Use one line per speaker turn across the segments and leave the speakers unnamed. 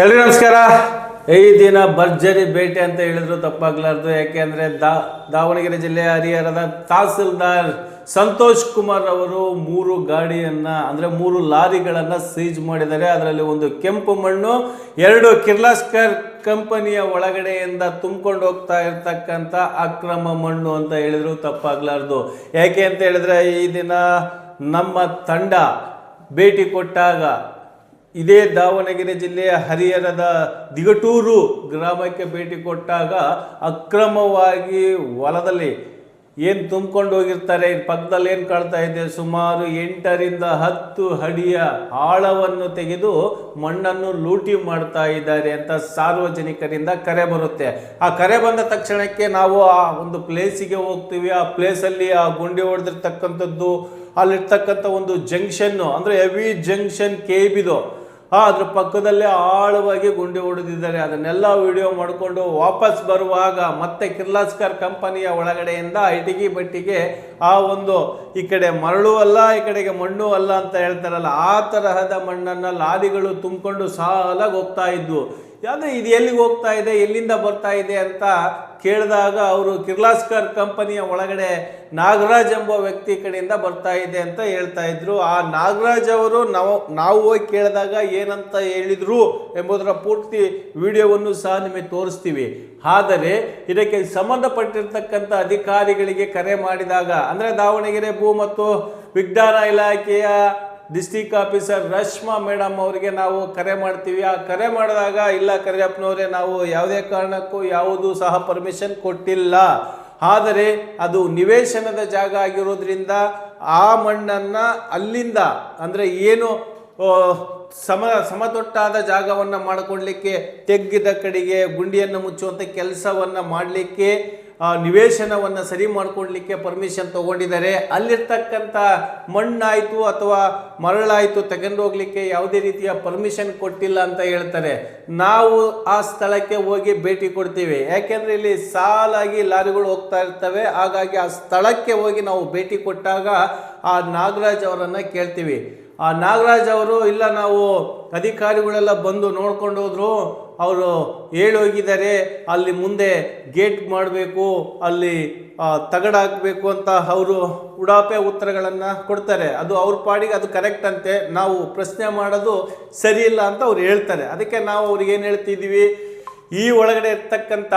ಎಲ್ರಿಗೂ ನಮಸ್ಕಾರ. ಈ ದಿನ ಭರ್ಜರಿ ಭೇಟಿ ಅಂತ ಹೇಳಿದ್ರು ತಪ್ಪಾಗ್ಲಾರ್ದು. ಯಾಕೆಂದ್ರೆ ದಾ, ದಾವಣಗೆರೆ ಜಿಲ್ಲೆಯ ಹರಿಹರದ ತಹಸೀಲ್ದಾರ್ ಸಂತೋಷ್ ಕುಮಾರ್ ಅವರು ಮೂರು ಗಾಡಿಯನ್ನ, ಅಂದ್ರೆ ಮೂರು ಲಾರಿಗಳನ್ನ ಸೀಜ್ ಮಾಡಿದ್ದಾರೆ. ಅದರಲ್ಲಿ ಒಂದು ಕೆಂಪು ಮಣ್ಣು, ಎರಡು ಕಿರ್ಲಾಸ್ಕರ್ ಕಂಪನಿಯ ಒಳಗಡೆಯಿಂದ ತುಂಬಿಕೊಂಡು ಹೋಗ್ತಾ ಇರ್ತಕ್ಕಂಥ ಅಕ್ರಮ ಮಣ್ಣು ಅಂತ ಹೇಳಿದ್ರು ತಪ್ಪಾಗ್ಲಾರ್ದು. ಯಾಕೆ ಅಂತ ಹೇಳಿದ್ರೆ ಈ ದಿನ ನಮ್ಮ ತಂಡ ಭೇಟಿ ಕೊಟ್ಟಾಗ ಇದೇ ದಾವಣಗೆರೆ ಜಿಲ್ಲೆಯ ಹರಿಹರದ ದಿಗಟೂರು ಗ್ರಾಮಕ್ಕೆ ಭೇಟಿ ಕೊಟ್ಟಾಗ ಅಕ್ರಮವಾಗಿ ಹೊಲದಲ್ಲಿ ಏನು ತುಂಬಿಕೊಂಡು ಹೋಗಿರ್ತಾರೆ? ಪಕ್ಕದಲ್ಲಿ ಏನು ಕಾಣ್ತಾ ಇದೆ? ಸುಮಾರು ಎಂಟರಿಂದ ಹತ್ತು ಅಡಿಯ ಆಳವನ್ನು ತೆಗೆದು ಮಣ್ಣನ್ನು ಲೂಟಿ ಮಾಡ್ತಾ ಇದ್ದಾರೆ ಅಂತ ಸಾರ್ವಜನಿಕರಿಂದ ಕರೆ ಬರುತ್ತೆ. ಆ ಕರೆ ಬಂದ ತಕ್ಷಣಕ್ಕೆ ನಾವು ಆ ಒಂದು ಪ್ಲೇಸಿಗೆ ಹೋಗ್ತೀವಿ. ಆ ಪ್ಲೇಸಲ್ಲಿ ಆ ಗುಂಡಿ ಹೊಡೆದಿರ್ತಕ್ಕಂಥದ್ದು, ಅಲ್ಲಿರ್ತಕ್ಕಂಥ ಒಂದು ಜಂಕ್ಷನ್ನು, ಅಂದರೆ ಹೆವಿ ಜಂಕ್ಷನ್ ಕೇಬಿದು ಅದ್ರ ಪಕ್ಕದಲ್ಲೇ ಆಳವಾಗಿ ಗುಂಡಿ ಹೊಡೆದಿದ್ದಾರೆ ಅದನ್ನೆಲ್ಲ ವಿಡಿಯೋ ಮಾಡಿಕೊಂಡು ವಾಪಸ್ ಬರುವಾಗ ಮತ್ತೆ ಕಿರ್ಲಾಸ್ಕರ್ ಕಂಪನಿಯ ಒಳಗಡೆಯಿಂದ ಇಟಗಿ ಬಟ್ಟಿಗೆ ಆ ಒಂದು ಈ ಕಡೆ ಮರಳು ಅಲ್ಲ, ಈ ಕಡೆಗೆ ಮಣ್ಣು ಅಲ್ಲ ಅಂತ ಹೇಳ್ತಾರಲ್ಲ, ಆ ತರಹದ ಮಣ್ಣನ್ನು ಲಾರಿಗಳು ತುಂಬಿಕೊಂಡು ಸಾಲಾಗಿ ಹೋಗ್ತಾ ಇದ್ವು. ಯಾವುದೇ, ಇದು ಎಲ್ಲಿಗೆ ಹೋಗ್ತಾ ಇದೆ, ಎಲ್ಲಿಂದ ಬರ್ತಾ ಇದೆ ಅಂತ ಕೇಳಿದಾಗ ಅವರು ಕಿರ್ಲಾಸ್ಕರ್ ಕಂಪನಿಯ ಒಳಗಡೆ ನಾಗರಾಜ್ ಎಂಬ ವ್ಯಕ್ತಿ ಕಡೆಯಿಂದ ಬರ್ತಾ ಇದೆ ಅಂತ ಹೇಳ್ತಾ ಇದ್ರು. ಆ ನಾಗರಾಜ್ ಅವರು ನಾವು ನಾವು ಹೋಗಿ ಕೇಳಿದಾಗ ಏನಂತ ಹೇಳಿದ್ರು ಎಂಬುದರ ಪೂರ್ತಿ ವಿಡಿಯೋವನ್ನು ಸಹ ನಿಮಗೆ ತೋರಿಸ್ತೀವಿ. ಆದರೆ ಇದಕ್ಕೆ ಸಂಬಂಧಪಟ್ಟಿರ್ತಕ್ಕಂಥ ಅಧಿಕಾರಿಗಳಿಗೆ ಕರೆ ಮಾಡಿದಾಗ, ಅಂದರೆ ದಾವಣಗೆರೆ ಭೂ ಮತ್ತು ವಿಜ್ಞಾನ ಇಲಾಖೆಯ ಡಿಸ್ಟಿಕ್ ಆಫೀಸರ್ ರಶ್ಮಾ ಮೇಡಮ್ ಅವರಿಗೆ ನಾವು ಕರೆ ಮಾಡ್ತೀವಿ. ಆ ಕರೆ ಮಾಡಿದಾಗ ಇಲ್ಲ ಕರಿಯಪ್ಪನವರೇ, ನಾವು ಯಾವುದೇ ಕಾರಣಕ್ಕೂ ಯಾವುದೂ ಸಹ ಪರ್ಮಿಷನ್ ಕೊಟ್ಟಿಲ್ಲ. ಆದರೆ ಅದು ನಿವೇಶನದ ಜಾಗ ಆಗಿರೋದ್ರಿಂದ ಆ ಮಣ್ಣನ್ನು ಅಲ್ಲಿಂದ ಅಂದರೆ ಏನು ಸಮ ಸಮತೊಟ್ಟಾದ ಜಾಗವನ್ನು ಮಾಡಿಕೊಡ್ಲಿಕ್ಕೆ ತೆಗ್ಗಿದ ಕಡೆಗೆ, ಗುಂಡಿಯನ್ನು ಮುಚ್ಚುವಂಥ ಕೆಲಸವನ್ನು ಮಾಡಲಿಕ್ಕೆ ನಿವೇಶನವನ್ನು ಸರಿ ಮಾಡ್ಕೊಡ್ಲಿಕ್ಕೆ ಪರ್ಮಿಷನ್ ತಗೊಂಡಿದ್ದಾರೆ. ಅಲ್ಲಿರ್ತಕ್ಕಂಥ ಮಣ್ಣಾಯಿತು ಅಥವಾ ಮರಳಾಯಿತು ತಗೊಂಡೋಗ್ಲಿಕ್ಕೆ ಯಾವುದೇ ರೀತಿಯ ಪರ್ಮಿಷನ್ ಕೊಟ್ಟಿಲ್ಲ ಅಂತ ಹೇಳ್ತಾರೆ. ನಾವು ಆ ಸ್ಥಳಕ್ಕೆ ಹೋಗಿ ಭೇಟಿ ಕೊಡ್ತೀವಿ. ಯಾಕೆಂದರೆ ಇಲ್ಲಿ ಸಾಲಾಗಿ ಲಾರಿಗಳು ಹೋಗ್ತಾ ಇರ್ತವೆ. ಹಾಗಾಗಿ ಆ ಸ್ಥಳಕ್ಕೆ ಹೋಗಿ ನಾವು ಭೇಟಿ ಕೊಟ್ಟಾಗ ಆ ನಾಗರಾಜ್ ಅವರನ್ನು ಕೇಳ್ತೀವಿ. ಆ ನಾಗರಾಜ್ ಅವರು, ಇಲ್ಲ, ನಾವು ಅಧಿಕಾರಿಗಳೆಲ್ಲ ಬಂದು ನೋಡ್ಕೊಂಡು ಹೋದ್ರು. ಅವರು ಹೇಳೋಗಿದ್ದಾರೆ ಅಲ್ಲಿ ಮುಂದೆ ಗೇಟ್ ಮಾಡಬೇಕು. ಅಲ್ಲಿ ತಗಡ ಹಾಕಬೇಕು ಅಂತ ಅವರು ಉಡಾಪೆ ಉತ್ತರಗಳನ್ನು ಕೊಡ್ತಾರೆ. ಅದು ಅವ್ರ ಪಾಡಿಗೆ ಅದು ಕರೆಕ್ಟ್ ಅಂತೆ. ನಾವು ಪ್ರಶ್ನೆ ಮಾಡೋದು ಸರಿ ಇಲ್ಲ ಅಂತ ಅವ್ರು ಹೇಳ್ತಾರೆ. ಅದಕ್ಕೆ ನಾವು ಅವ್ರಿಗೆ ಏನು ಹೇಳ್ತಿದ್ದೀವಿ? ಈ ಒಳಗಡೆ ಇರ್ತಕ್ಕಂಥ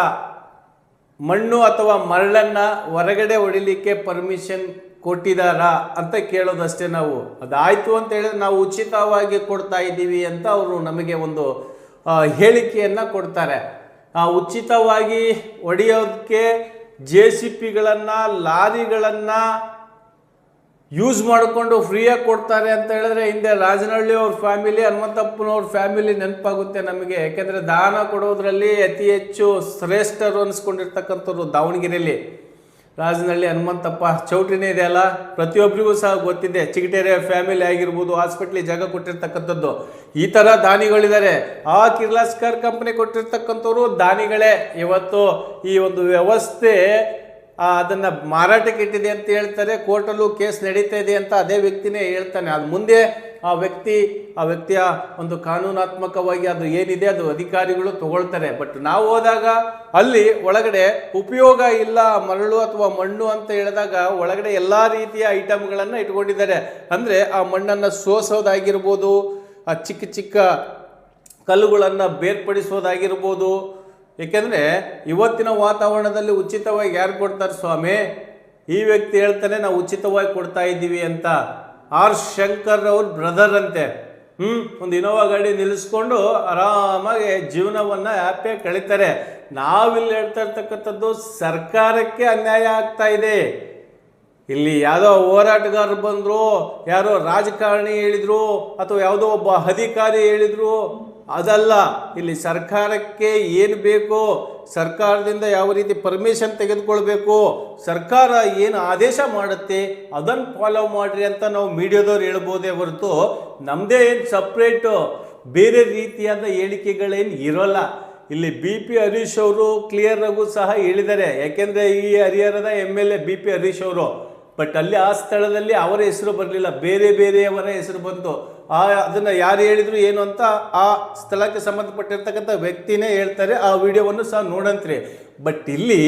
ಮಣ್ಣು ಅಥವಾ ಮರಳನ್ನು ಹೊರಗಡೆ ಹೊಡಿಲಿಕ್ಕೆ ಪರ್ಮಿಷನ್ ಕೊಟ್ಟಿದ್ದಾರಾ ಅಂತ ಕೇಳೋದಷ್ಟೇ ನಾವು. ಅದಾಯಿತು ಅಂತ ಹೇಳಿದ್ರೆ ನಾವು ಉಚಿತವಾಗಿ ಕೊಡ್ತಾ ಇದ್ದೀವಿ ಅಂತ ಅವರು ನಮಗೆ ಒಂದು ಹೇಳಿಕೆಯನ್ನು ಕೊಡ್ತಾರೆ. ಉಚಿತವಾಗಿ ಹೊಡೆಯೋದಕ್ಕೆ ಜೆ ಸಿ ಪಿಗಳನ್ನು, ಲಾರಿಗಳನ್ನು ಯೂಸ್ ಮಾಡಿಕೊಂಡು ಫ್ರೀಯಾಗಿ ಕೊಡ್ತಾರೆ ಅಂತ ಹೇಳಿದ್ರೆ ಹಿಂದೆ ರಾಜನಹಳ್ಳಿ ಅವ್ರ ಫ್ಯಾಮಿಲಿ, ಹನುಮಂತಪ್ಪನವ್ರ ಫ್ಯಾಮಿಲಿ ನೆನಪಾಗುತ್ತೆ ನಮಗೆ. ಯಾಕೆಂದರೆ ದಾನ ಕೊಡೋದ್ರಲ್ಲಿ ಅತಿ ಹೆಚ್ಚು ಶ್ರೇಷ್ಠರು ಅನಿಸ್ಕೊಂಡಿರ್ತಕ್ಕಂಥವ್ರು ದಾವಣಗೆರೆಯಲ್ಲಿ ರಾಜನಹಳ್ಳಿ ಹನುಮಂತಪ್ಪ, ಚೌಟ್ರಿನೇ ಇದೆ ಅಲ್ಲ? ಪ್ರತಿಯೊಬ್ಬರಿಗೂ ಸಹ ಗೊತ್ತಿದೆ ಚಿಗಟೇರೆ ಫ್ಯಾಮಿಲಿ ಆಗಿರ್ಬೋದು ಹಾಸ್ಪಿಟ್ಲಿ ಜಾಗ ಕೊಟ್ಟಿರ್ತಕ್ಕಂಥದ್ದು. ಈ ಥರ ದಾನಿಗಳಿದ್ದಾರೆ. ಆ ಕಿರ್ಲಾಸ್ಕರ್ ಕಂಪ್ನಿ ಕೊಟ್ಟಿರ್ತಕ್ಕಂಥವ್ರು ದಾನಿಗಳೇ. ಇವತ್ತು ಈ ಒಂದು ವ್ಯವಸ್ಥೆ ಅದನ್ನು ಅದನ್ನ ಮಾರಾಟಕ್ಕೆ ಇಟ್ಟಿದೆ ಅಂತ ಹೇಳ್ತಾರೆ. ಕೋರ್ಟಲ್ಲೂ ಕೇಸ್ ನಡೀತಾ ಇದೆ ಅಂತ ಅದೇ ವ್ಯಕ್ತಿನೇ ಹೇಳ್ತಾನೆ. ಅದು ಮುಂದೆ ಆ ವ್ಯಕ್ತಿ, ಆ ವ್ಯಕ್ತಿಯ ಒಂದು ಕಾನೂನಾತ್ಮಕವಾಗಿ ಅದು ಏನಿದೆ ಅದು ಅಧಿಕಾರಿಗಳು ತಗೊಳ್ತಾರೆ. ಬಟ್ ನಾವು ಹೋದಾಗ ಅಲ್ಲಿ ಒಳಗಡೆ ಉಪಯೋಗ ಇಲ್ಲ, ಮರಳು ಅಥವಾ ಮಣ್ಣು ಅಂತ ಹೇಳಿದಾಗ ಒಳಗಡೆ ಎಲ್ಲ ರೀತಿಯ ಐಟಮ್ಗಳನ್ನು ಇಟ್ಕೊಂಡಿದ್ದಾರೆ. ಅಂದರೆ ಆ ಮಣ್ಣನ್ನು ಸೋಸೋದಾಗಿರ್ಬೋದು, ಆ ಚಿಕ್ಕ ಚಿಕ್ಕ ಕಲ್ಲುಗಳನ್ನು ಬೇರ್ಪಡಿಸೋದಾಗಿರ್ಬೋದು. ಏಕೆಂದರೆ ಇವತ್ತಿನ ವಾತಾವರಣದಲ್ಲಿ ಉಚಿತವಾಗಿ ಯಾರು ಕೊಡ್ತಾರೆ ಸ್ವಾಮಿ? ಈ ವ್ಯಕ್ತಿ ಹೇಳ್ತಾನೆ, ನಾವು ಉಚಿತವಾಗಿ ಕೊಡ್ತಾ ಇದ್ದೀವಿ ಅಂತ. ಆರ್ ಶಂಕರ್ ಅವ್ರ ಬ್ರದರ್ ಅಂತೆ. ಹ್ಞೂ ಒಂದು ಇನೋವಾ ಗಾಡಿ ನಿಲ್ಲಿಸ್ಕೊಂಡು ಆರಾಮಾಗಿ ಜೀವನವನ್ನು ಹ್ಯಾಪಿಯಾಗಿ ಕಳೀತಾರೆ. ನಾವಿಲ್ಲಿ ಹೇಳ್ತಾ ಇರ್ತಕ್ಕಂಥದ್ದು ಸರ್ಕಾರಕ್ಕೆ ಅನ್ಯಾಯ ಆಗ್ತಾ ಇದೆ. ಇಲ್ಲಿ ಯಾವುದೋ ಹೋರಾಟಗಾರರು ಬಂದರು, ಯಾರೋ ರಾಜಕಾರಣಿ ಹೇಳಿದ್ರು, ಅಥವಾ ಯಾವುದೋ ಒಬ್ಬ ಅಧಿಕಾರಿ ಹೇಳಿದ್ರು ಅದಲ್ಲ, ಇಲ್ಲಿ ಸರ್ಕಾರಕ್ಕೆ ಏನು ಬೇಕೋ, ಸರ್ಕಾರದಿಂದ ಯಾವ ರೀತಿ ಪರ್ಮಿಷನ್ ತೆಗೆದುಕೊಳ್ಬೇಕು, ಸರ್ಕಾರ ಏನು ಆದೇಶ ಮಾಡುತ್ತೆ ಅದನ್ನು ಫಾಲೋ ಮಾಡ್ರಿ ಅಂತ ನಾವು ಮೀಡಿಯಾದವ್ರು ಹೇಳ್ಬೋದೇ ಹೊರತು ನಮ್ಮದೇ ಏನು ಸಪ್ರೇಟು ಬೇರೆ ರೀತಿಯಾದ ಹೇಳಿಕೆಗಳೇನು ಇರೋಲ್ಲ. ಇಲ್ಲಿ ಬಿ ಪಿ ಹರೀಶ್ ಅವರು ಕ್ಲಿಯರ್ ಆಗು ಸಹ ಹೇಳಿದ್ದಾರೆ. ಯಾಕೆಂದರೆ ಈ ಹರಿಹರದ M L A B P Harish ಅವರು ಬಟ್ ಅಲ್ಲಿ ಆ ಸ್ಥಳದಲ್ಲಿ ಅವರ ಹೆಸರು ಬರಲಿಲ್ಲ. ಬೇರೆ ಬೇರೆಯವರ ಹೆಸರು ಬಂತು. ಆ ಅದನ್ನು ಯಾರು ಹೇಳಿದ್ರು ಏನು ಅಂತ ಆ ಸ್ಥಳಕ್ಕೆ ಸಂಬಂಧಪಟ್ಟಿರ್ತಕ್ಕಂಥ ವ್ಯಕ್ತಿನೇ ಹೇಳ್ತಾರೆ. ಆ ವಿಡಿಯೋವನ್ನು ಸಹ ನೋಡಂತ್ರಿ. ಬಟ್ ಇಲ್ಲಿ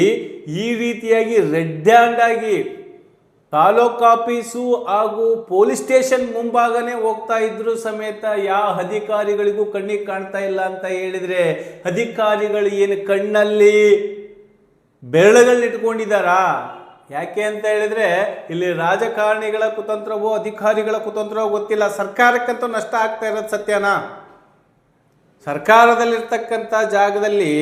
ಈ ರೀತಿಯಾಗಿ ರೆಡ್ ಹ್ಯಾಂಡ್ ಆಗಿ ತಾಲೂಕ್ ಆಫೀಸು ಹಾಗೂ ಪೊಲೀಸ್ ಸ್ಟೇಷನ್ ಮುಂಭಾಗನೇ ಹೋಗ್ತಾ ಇದ್ರು ಸಮೇತ ಯಾವ ಅಧಿಕಾರಿಗಳಿಗೂ ಕಣ್ಣಿಗೆ ಕಾಣ್ತಾ ಇಲ್ಲ ಅಂತ ಹೇಳಿದರೆ ಅಧಿಕಾರಿಗಳು ಏನು ಕಣ್ಣಲ್ಲಿ ಬೆರಳುಗಳನ್ನ ಇಟ್ಕೊಂಡಿದ್ದಾರಾ? ಯಾಕೆ ಅಂತ ಹೇಳಿದ್ರೆ ಇಲ್ಲಿ ರಾಜಕಾರಣಿಗಳ ಕುತಂತ್ರವೋ ಅಧಿಕಾರಿಗಳ ಕುತಂತ್ರವೋ ಗೊತ್ತಿಲ್ಲ. ಸರ್ಕಾರಕ್ಕಂತೂ ನಷ್ಟ ಆಗ್ತಾ ಇರೋದು ಸತ್ಯನಾ? ಸರ್ಕಾರದಲ್ಲಿರ್ತಕ್ಕಂಥ ಜಾಗದಲ್ಲಿ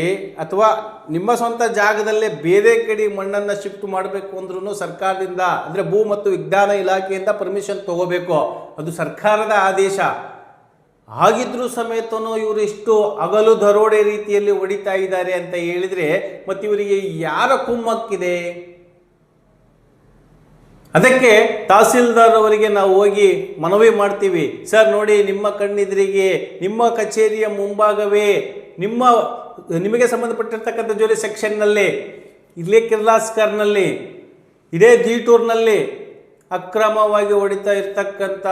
ಅಥವಾ ನಿಮ್ಮ ಸ್ವಂತ ಜಾಗದಲ್ಲೇ ಬೇರೆ ಕಡೆ ಮಣ್ಣನ್ನು ಶಿಫ್ಟ್ ಮಾಡಬೇಕು ಅಂದ್ರೂ ಸರ್ಕಾರದಿಂದ, ಅಂದರೆ ಭೂ ಮತ್ತು ವಿಜ್ಞಾನ ಇಲಾಖೆಯಿಂದ ಪರ್ಮಿಷನ್ ತಗೋಬೇಕು. ಅದು ಸರ್ಕಾರದ ಆದೇಶ. ಆಗಿದ್ರೂ ಸಮೇತನೂ ಇವರು ಇಷ್ಟು ಅಗಲು ದರೋಡೆ ರೀತಿಯಲ್ಲಿ ಹೊಡಿತಾ ಇದ್ದಾರೆ ಅಂತ ಹೇಳಿದರೆ ಇವರಿಗೆ ಯಾರ ಕುಮ್ಮಕ್ಕಿದೆ? ಅದಕ್ಕೆ ತಹಸೀಲ್ದಾರ್ ಅವರಿಗೆ ನಾವು ಹೋಗಿ ಮನವಿ ಮಾಡ್ತೀವಿ, ಸರ್ ನೋಡಿ ನಿಮ್ಮ ಕಣ್ಣಿದ್ರಿಗೆ, ನಿಮ್ಮ ಕಚೇರಿಯ ಮುಂಭಾಗವೇ, ನಿಮ್ಮ ನಿಮಗೆ ಸಂಬಂಧಪಟ್ಟಿರ್ತಕ್ಕಂಥ ಜೋಲಿ ಸೆಕ್ಷನ್ನಲ್ಲಿ, ಇಲ್ಲೇ ಕಿರ್ಲಾಸ್ಕರ್ನಲ್ಲಿ, ಇದೇ ದೀಟೂರ್ನಲ್ಲಿ ಅಕ್ರಮವಾಗಿ ಹೊಡಿತಾ ಇರ್ತಕ್ಕಂಥ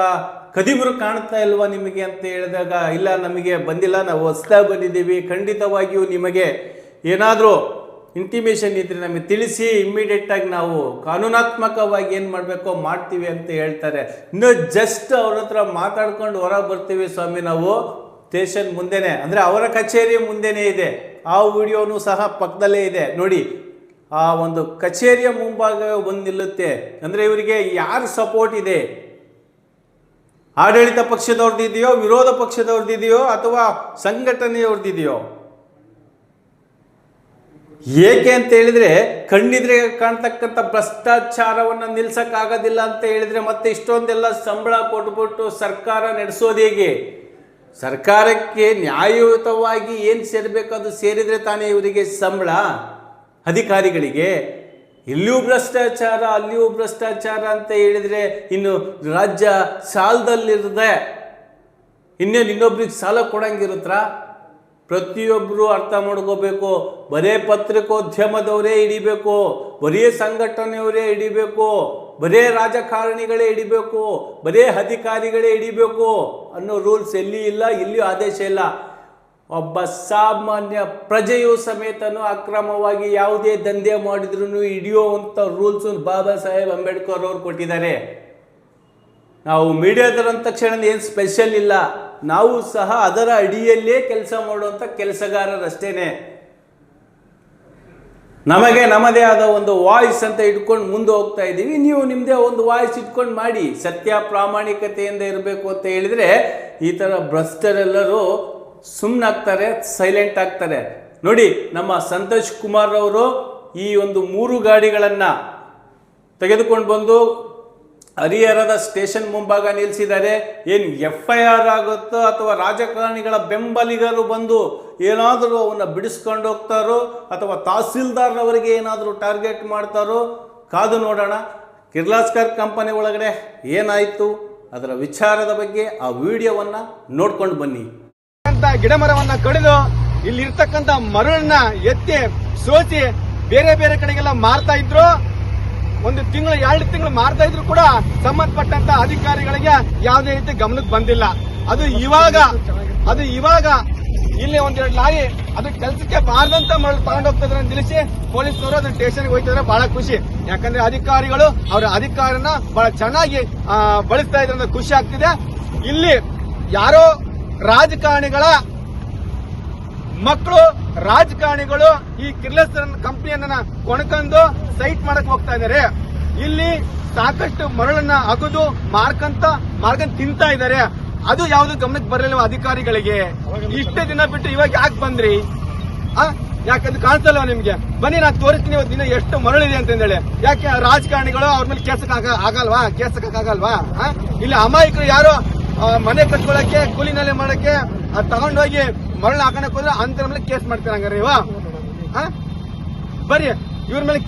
ಕದಿಮರು ಕಾಣ್ತಾ ಇಲ್ವಾ ನಿಮಗೆ? ಅಂತ ಹೇಳಿದಾಗ, ಇಲ್ಲ, ನಮಗೆ ಬಂದಿಲ್ಲ, ನಾವು ಹೊಸ್ದಾಗಿ ಬಂದಿದ್ದೀವಿ, ಖಂಡಿತವಾಗಿಯೂ ನಿಮಗೆ ಏನಾದರೂ ಇಂಟಿಮೇಷನ್ ಇದ್ರೆ ನಮಗೆ ತಿಳಿಸಿ ಇಮ್ಮಿಡಿಯೇಟಾಗಿ ನಾವು ಕಾನೂನಾತ್ಮಕವಾಗಿ ಏನು ಮಾಡಬೇಕೋ ಮಾಡ್ತೀವಿ ಅಂತ ಹೇಳ್ತಾರೆ. ಇನ್ನು ಜಸ್ಟ್ ಅವ್ರ ಹತ್ರ ಮಾತಾಡ್ಕೊಂಡು ಹೊರಗೆ ಬರ್ತೀವಿ ಸ್ವಾಮಿ ನಾವು. ಸ್ಟೇಷನ್ ಮುಂದೆನೆ, ಅಂದರೆ ಅವರ ಕಚೇರಿ ಮುಂದೆನೇ ಇದೆ. ಆ ವಿಡಿಯೋನು ಸಹ ಪಕ್ಕದಲ್ಲೇ ಇದೆ. ನೋಡಿ, ಆ ಒಂದು ಕಚೇರಿಯ ಮುಂಭಾಗ ಬಂದು ನಿಲ್ಲುತ್ತೆ. ಅಂದರೆ ಇವರಿಗೆ ಯಾರು ಸಪೋರ್ಟ್ ಇದೆ? ಆಡಳಿತ ಪಕ್ಷದವ್ರದ್ದಿದೆಯೋ ವಿರೋಧ ಪಕ್ಷದವ್ರದ್ದಿದೆಯೋ ಅಥವಾ ಸಂಘಟನೆಯವ್ರದ್ದಿದೆಯೋ ಏಕೆ ಅಂತ ಹೇಳಿದ್ರೆ ಕಣ್ಣಿದ್ರೆ ಕಾಣ್ತಕ್ಕಂಥ ಭ್ರಷ್ಟಾಚಾರವನ್ನು ನಿಲ್ಸಕ್ಕಾಗೋದಿಲ್ಲ ಅಂತ ಹೇಳಿದ್ರೆ ಮತ್ತೆ ಇಷ್ಟೊಂದೆಲ್ಲ ಸಂಬಳ ಕೊಟ್ಬಿಟ್ಟು ಸರ್ಕಾರ ನಡೆಸೋದು ಹೇಗೆ? ಸರ್ಕಾರಕ್ಕೆ ನ್ಯಾಯಯುತವಾಗಿ ಏನು ಸೇರಬೇಕು ಅದು ಸೇರಿದರೆ ತಾನೇ ಇವರಿಗೆ ಸಂಬಳ? ಅಧಿಕಾರಿಗಳಿಗೆ. ಇಲ್ಲಿಯೂ ಭ್ರಷ್ಟಾಚಾರ, ಅಲ್ಲಿಯೂ ಭ್ರಷ್ಟಾಚಾರ ಅಂತ ಹೇಳಿದರೆ ಇನ್ನು ರಾಜ್ಯ ಸಾಲದಲ್ಲಿರದೆ. ಇನ್ನೇನು ಇನ್ನೊಬ್ರಿಗೆ ಸಾಲ ಕೊಡಂಗಿರುತ್ತಾ? ಪ್ರತಿಯೊಬ್ಬರು ಅರ್ಥ ಮಾಡ್ಕೋಬೇಕು. ಬರೇ ಪತ್ರಿಕೋದ್ಯಮದವರೇ ಹಿಡಿಬೇಕು. ಬರೀ ಸಂಘಟನೆಯವರೇ ಹಿಡಿಬೇಕು. ಬರೇ ರಾಜಕಾರಣಿಗಳೇ ಹಿಡಿಬೇಕು. ಬರೇ ಅಧಿಕಾರಿಗಳೇ ಹಿಡಿಬೇಕು ಅನ್ನೋ ರೂಲ್ಸ್ ಎಲ್ಲಿ ಇಲ್ಲ ಇಲ್ಲಿಯೂ ಆದೇಶ ಇಲ್ಲ. ಒಬ್ಬ ಸಾಮಾನ್ಯ ಪ್ರಜೆಯು ಸಮೇತನು ಅಕ್ರಮವಾಗಿ ಯಾವುದೇ ದಂಧೆ ಮಾಡಿದ್ರು ಹಿಡಿಯುವಂಥ ರೂಲ್ಸ್ ಬಾಬಾ ಸಾಹೇಬ್ ಅಂಬೇಡ್ಕರ್ ಅವರು ಕೊಟ್ಟಿದ್ದಾರೆ. ನಾವು ಮೀಡಿಯಾದರಂದ ತಕ್ಷಣ ಏನು ಸ್ಪೆಷಲ್ ಇಲ್ಲ. ನಾವು ಸಹ ಅದರ ಅಡಿಯಲ್ಲೇ ಕೆಲಸ ಮಾಡುವಂಥ ಕೆಲಸಗಾರರಷ್ಟೇನೆ. ನಮಗೆ ನಮ್ಮದೇ ಆದ ಒಂದು ವಾಯ್ಸ್ ಅಂತ ಇಟ್ಕೊಂಡು ಮುಂದೆ ಹೋಗ್ತಾ ಇದ್ದೀವಿ. ನೀವು ನಿಮ್ಮದೇ ಒಂದು ವಾಯ್ಸ್ ಇಟ್ಕೊಂಡು ಮಾಡಿ. ಸತ್ಯ ಪ್ರಾಮಾಣಿಕತೆಯಿಂದ ಇರಬೇಕು ಅಂತ ಹೇಳಿದರೆ ಈ ಥರ ಭ್ರಷ್ಟರೆಲ್ಲರೂ ಸುಮ್ಮನಾಗ್ತಾರೆ ಸೈಲೆಂಟ್ ಆಗ್ತಾರೆ. ನೋಡಿ, ನಮ್ಮ ಸಂತೋಷ್ ಕುಮಾರ್ ಅವರು ಈ ಒಂದು ಮೂರು ಗಾಡಿಗಳನ್ನು ತೆಗೆದುಕೊಂಡು ಬಂದು ಹರಿಹರದ ಸ್ಟೇಷನ್ ಮುಂಭಾಗ ನಿಲ್ಲಿಸಿದ್ದಾರೆ ಏನು ಎಫ್ ಐ ಆರ್ ಆಗುತ್ತೋ ಅಥವಾ ರಾಜಕಾರಣಿಗಳ ಬೆಂಬಲಿಗರು ಬಂದು ಏನಾದರೂ ಅವನ್ನ ಬಿಡಿಸ್ಕೊಂಡು ಹೋಗ್ತಾರೋ ಅಥವಾ ತಹಸೀಲ್ದಾರ್ನವರಿಗೆ ಏನಾದರೂ ಟಾರ್ಗೆಟ್ ಮಾಡ್ತಾರೋ ಕಾದು ನೋಡೋಣ. ಕಿರ್ಲಾಸ್ಕರ್ ಕಂಪನಿ ಒಳಗಡೆ ಏನಾಯಿತು? ಅದರ ವಿಚಾರದ ಬಗ್ಗೆ ಆ ವಿಡಿಯೋವನ್ನು ನೋಡ್ಕೊಂಡು ಬನ್ನಿ.
ಗಿಡ ಮರವನ್ನು ಕಡಿದು ಇಲ್ಲಿ ಇರ್ತಕ್ಕಂತ ಮರಳನ್ನ ಎತ್ತಿ ಸೋಚಿ ಬೇರೆ ಬೇರೆ ಕಡೆಗೆಲ್ಲ ಮಾರ್ತಾ ಇದ್ರು ಒಂದು ತಿಂಗಳು, ಎರಡು ತಿಂಗಳು ಮಾಡ್ತಾ ಇದ್ರು ಕೂಡ ಸಂಬಂಧಪಟ್ಟಂತ ಅಧಿಕಾರಿಗಳಿಗೆ ಯಾವುದೇ ರೀತಿ ಗಮನಕ್ಕೆ ಬಂದಿಲ್ಲ. ಅದು ಇವಾಗ ಅದು ಇವಾಗ ಇಲ್ಲಿ ಒಂದೆರಡು ಲಾರಿ, ಅದು ಕೆಲಸಕ್ಕೆ ಬಾರದಂತ ಮರಳು ತಗೊಂಡು ಹೋಗ್ತಿದ್ರೆ ಅಂತ ತಿಳಿಸಿ ಪೊಲೀಸರು ಅದನ್ನ ಸ್ಟೇಷನ್ಗೆ ಹೋಗ್ತಿದ್ರೆ. ಬಹಳ ಖುಷಿ. ಯಾಕಂದ್ರೆ ಅಧಿಕಾರಿಗಳು ಅವರ ಅಧಿಕಾರನ ಬಹಳ ಚೆನ್ನಾಗಿ ಬಳಸ್ತಾ ಇದ್ರೆ ಅಂತ ಖುಷಿ ಆಗ್ತಿದೆ. ಇಲ್ಲಿ ಯಾರೋ ರಾಜಕಾರಣಿಗಳ ಮಕ್ಕಳು, ರಾಜಕಾರಣಿಗಳು ಈ ಕಿರ್ಲೆಸ್ ಕಂಪನಿಯನ್ನ ಕೊಣಕಂದು ಸೈಟ್ ಮಾಡಕ್ ಹೋಗ್ತಾ ಇದಾರೆ. ಇಲ್ಲಿ ಸಾಕಷ್ಟು ಮರಳನ್ನ ಅಗದು ಮಾರ್ಕಂತ ಮಾರ್ಕಂತ ತಿಂತಾ ಇದ್ದಾರೆ ಅದು ಯಾವ್ದು ಗಮನಕ್ಕೆ ಬರಲಿಲ್ಲ ಅಧಿಕಾರಿಗಳಿಗೆ? ಇಷ್ಟೇ ದಿನ ಬಿಟ್ಟು ಇವಾಗ ಯಾಕೆ ಬಂದ್ರಿ? ಯಾಕಂದ್ರೆ ಕಾಣಿಸಲ್ವಾ ನಿಮ್ಗೆ? ಬನ್ನಿ, ನಾನು ತೋರಿಸ್ತೀನಿ ಇವತ್ತು ದಿನ ಎಷ್ಟು ಮರಳಿದೆ ಅಂತ ಹೇಳಿ ಯಾಕೆ ರಾಜಕಾರಣಿಗಳು ಅವ್ರ ಮೇಲೆ ಕೇಸಕ್ ಆಗ ಆಗಲ್ವಾ? ಕೇಸಕ್ ಆಗಲ್ವಾ? ಇಲ್ಲಿ ಅಮಾಯಕರು ಯಾರು ಮನೆ ಕಟ್ಕೊಳಕ್ಕೆ ಕೂಲಿನಲ್ಲಿ ಮಾಡಕ್ಕೆ ಅದ್ ತಗೊಂಡೋಗಿ ಮರಳು ಹಾಕಣಕ್ ಹೋದ್ರೆ ಅಂತ ಮೇಲೆ ಕೇಸ್ ಮಾಡ್ತೀರ ಹಂಗಾರೆ ನೀವು? ಬರೀ ಇವ್ರ ಮೇಲೆ